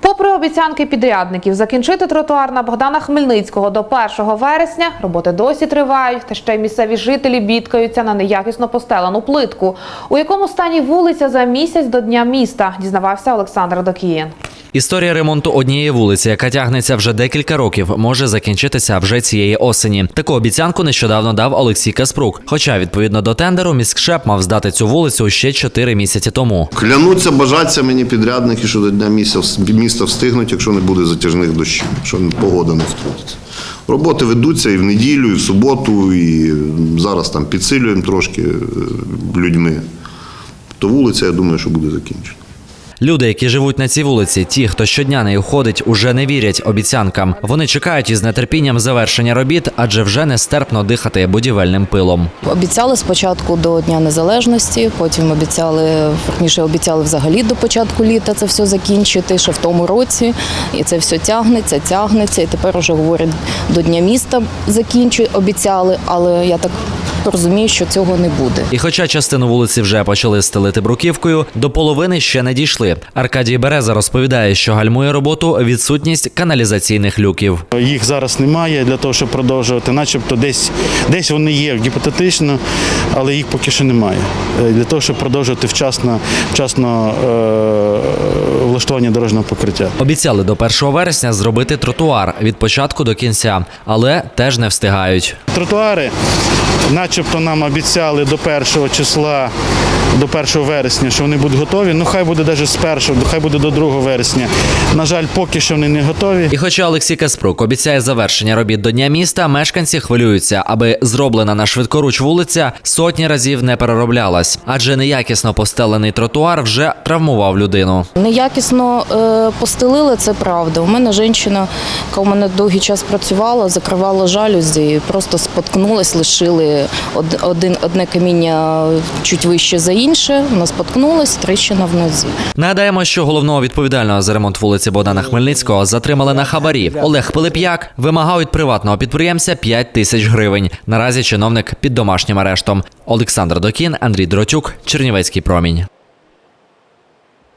Попри обіцянки підрядників закінчити тротуар на Богдана Хмельницького до 1 вересня, роботи досі тривають, та ще й місцеві жителі бідкаються на неякісно постелену плитку. У якому стані вулиця за місяць до дня міста, дізнавався Олександр Докієн. Історія ремонту однієї вулиці, яка тягнеться вже декілька років, може закінчитися вже цієї осені. Таку обіцянку нещодавно дав Олексій Каспрук. Хоча, відповідно до тендеру, міськшеп мав здати цю вулицю ще 4 місяці тому. Клянуться, бажаться мені підрядники, що до дня міста, встигнуть, якщо не буде затяжних дощів, якщо погода не втрутиться. Роботи ведуться і в неділю, і в суботу, і зараз там підсилюємо трошки е, людьми. То вулиця, я думаю, що буде закінчена. Люди, які живуть на цій вулиці, ті, хто щодня нею ходить, уже не вірять обіцянкам. Вони чекають із нетерпінням завершення робіт, адже вже нестерпно дихати будівельним пилом. Обіцяли спочатку до Дня Незалежності, потім обіцяли, верніше обіцяли взагалі до початку літа це все закінчити, ще в тому році. І це все тягнеться, тягнеться. І тепер вже говорять, до Дня міста закінчують, обіцяли, але я так розумію, що цього не буде. І хоча частину вулиці вже почали стелити бруківкою, до половини ще не дійшли. Аркадій Береза розповідає, що гальмує роботу відсутність каналізаційних люків. Їх зараз немає для того, щоб продовжувати, начебто десь, десь вони є гіпотетично, але їх поки що немає. Е, Для того, щоб продовжувати вчасно, вчасно е, влаштування дорожнього покриття. Обіцяли до 1 вересня зробити тротуар від початку до кінця, але теж не встигають. Тротуари, начебто нам обіцяли до 1 числа, до 1 вересня, що вони будуть готові. Ну хай буде навіть з 1, хай буде до 2 вересня. На жаль, поки що вони не готові. І хоча Олексій Каспрук обіцяє завершення робіт до Дня міста, мешканці хвилюються, аби зроблена на швидкоруч вулиця сотні разів не перероблялась, адже неякісно постелений тротуар вже травмував людину. Неякісно е, постелили, це правда. У мене жінка, яка у мене довгий час працювала, закривала жалюзі, просто споткнулась, лишили од- один, одне каміння чуть вище за інше. Вона споткнулась, тріщина в нозі. Нагадаємо, що головного відповідального за ремонт вулиці Богдана Хмельницького затримали на хабарі. Олег Пилип'як вимагав від приватного підприємця 5 тисяч гривень. Наразі чиновник під домашнім арештом. Олександр Докін, Андрій Дротюк, Чернівецький промінь.